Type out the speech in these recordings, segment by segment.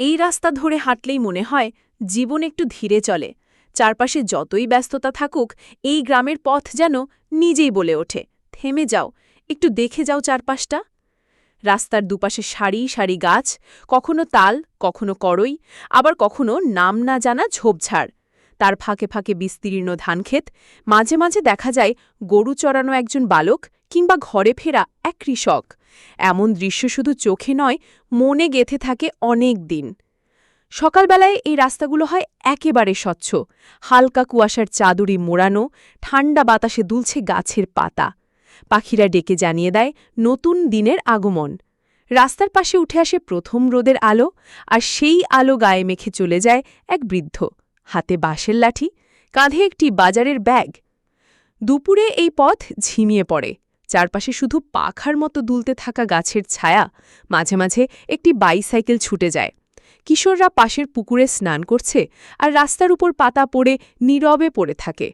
এই রাস্তা ধরে হাঁটলেই মনে হয় জীবন একটু ধীরে চলে। চারপাশে যতই ব্যস্ততা থাকুক, এই গ্রামের পথ যেন নিজেই বলে ওঠে। থেমে যাও, একটু দেখে যাও চারপাশটা। রাস্তার দুপাশে সারি সারি গাছ, কখনো তাল, কখনো করই, আবার কখনো নাম না জানা ঝোপঝাড়। তার ফাঁকে ফাঁকে বিস্তীর্ণ ধানক্ষেত, মাঝে মাঝে দেখা যায় গরু চড়ানো একজন বালক কিংবা ঘরে ফেরা এক কৃষক। এমন দৃশ্য শুধু চোখে নয়, মনে গেথে থাকে অনেক দিন। সকালবেলায় এই রাস্তাগুলো হয় একেবারে স্বচ্ছ। হালকা কুয়াশার চাদুরি মোড়ানো, ঠান্ডা বাতাসে দুলছে গাছের পাতা। পাখিরা ডেকে জানিয়ে দেয়, নতুন দিনের আগমন। রাস্তার পাশে উঠে আসে প্রথম রোদের আলো, আর সেই আলো গায়ে মেখে চলে যায় এক বৃদ্ধ। হাতে বাঁশের লাঠি, কাঁধে একটি বাজারের ব্যাগ। দুপুরে এই পথ ঝিমিয়ে পড়ে। চারপাশে শুধু পাখার মতো দুলতে থাকা গাছের ছায়া মাঝে মাঝে একটি বাইসাইকেল ছুটে যায়। কিশোররা পাশের পুকুরে স্নান করছে আর রাস্তার উপর পাতা পড়ে নীরবে পড়ে থাকে।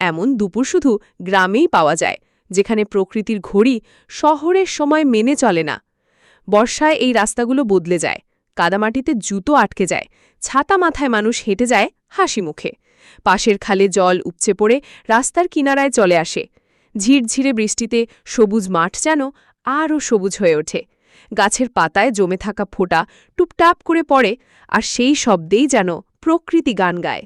এমন দুপুর শুধু গ্রামেই পাওয়া যায়, যেখানে প্রকৃতির ঘড়ি শহরের সময় মেনে চলে না। বর্ষায় এই রাস্তাগুলো বদলে যায়, কাদামাটিতে জুতো আটকে যায়, ছাতা মাথায় মানুষ হেঁটে যায় হাসি মুখে। পাশের খালে জল উপচে পড়ে রাস্তার কিনারায় চলে আসে ঝিরঝিরে বৃষ্টিতে সবুজ মাঠ যেন আরও সবুজ হয়ে ওঠে। গাছের পাতায় জমে থাকা ফোঁটা টুপটাপ করে পড়ে আর সেই শব্দেই যেন প্রকৃতি গান গায়।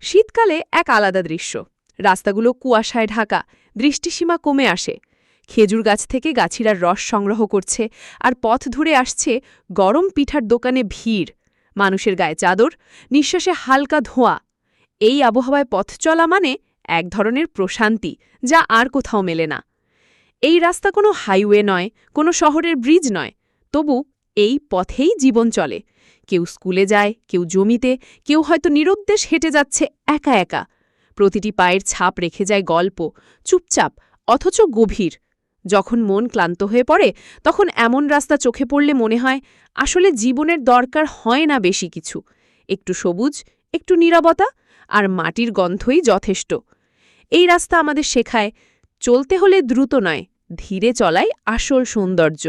শীতকালে এক আলাদা দৃশ্য। রাস্তাগুলো কুয়াশায় ঢাকা দৃষ্টিসীমা কমে আসে। খেজুর গাছ থেকে গাছিরা রস সংগ্রহ করছে আর পথ ধরে আসছে গরম পিঠার দোকানে ভিড়। মানুষের গায়ে চাদর, নিঃশ্বাসে হালকা ধোঁয়া। এই আবহাওয়ায় পথ চলা মানে এক ধরনের প্রশান্তি যা আর কোথাও মেলে না। এই রাস্তা কোনো হাইওয়ে নয়, কোনো শহরের ব্রিজ নয়। তবু এই পথেই জীবন চলে। কেউ স্কুলে যায়, কেউ জমিতে, কেউ হয়তো নিরুদ্দেশ হেঁটে যাচ্ছে একা একা। প্রতিটি পায়ের ছাপ রেখে যায় গল্প, চুপচাপ, অথচ গভীর। যখন মন ক্লান্ত হয়ে পড়ে, তখন এমন রাস্তা চোখে পড়লে মনে হয়, আসলে জীবনের দরকার হয় না বেশি কিছু। একটু সবুজ, একটু নীরবতা, আর মাটির গন্ধই যথেষ্ট। এই রাস্তা আমাদের শেখায় চলতে হলে দ্রুত নয় ধীরে চলাই আসল সৌন্দর্য।